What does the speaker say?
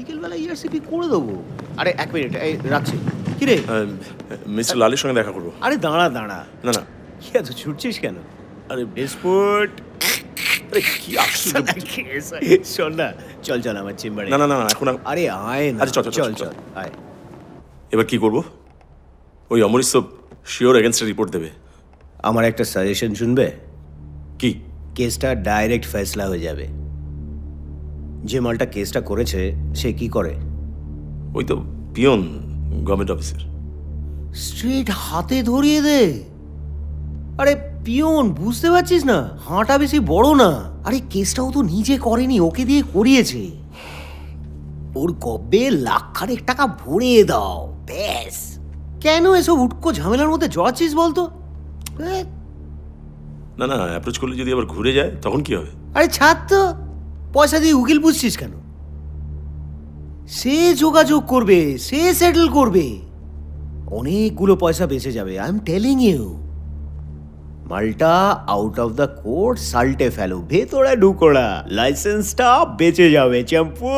বিকেলবেলা ইআরসিপি করে দেবো। আরে এক মিনিট এই রাখছি। কি রে? মিস্টার লালের সঙ্গে দেখা করব। আরে দাঁড়া দাঁড়া। না না। কি এত ছুটছিস কেন? আরে বিস্কুট। আরে কি আশ্চর্য শোন না চল চল আমার চেম্বারে। না না না এখন আরে আয় না। আচ্ছা, চল, চল, চল চল, আয়। এবার কি করব? ওই অমরিশ সব শিওর এগেনস্টে রিপোর্ট দেবে। আমার একটা সাজেশন শুনবে? কি? কেসটা ডাইরেক্ট ফেসলা হয়ে যাবে। যে মালটা কেসটা করেছে সে কি করে? ওই তো পিয়ন গভর্নমেন্ট অফিসের স্ট্রেট হাতে ধরিয়ে দে। আরে পিয়ন বুঝতে পারছিস না? হাঁটা বেশি বড় না। আরে কেসটাও তো নিজে করেনি ওকে দিয়ে করিয়েছে। ওর গব্বে লাখ খানেক টাকা ভরিয়ে দাও ব্যাস। কেন এসব উটকো ঝামেলার মধ্যে জড়াচ্ছিস বলতো? না না অ্যাপ্রোচ করলে যদি আবার ঘুরে যায় তখন কি হবে? আরে ছাড় তো। পয়সা দিয়ে উকিল বুঝছিস কেন? সে যোগাযোগ করবে, সে সেটেল করবে। অনেকগুলো পয়সা বেঁচে যাবে আই এম টেলিং ইউ মালটা আউট অফ দ্য কোর্ট সাল্টে ফেলো, ভেতরে ঢুকোড়া লাইসেন্সটা বেঁচে যাবে, চ্যাম্পু।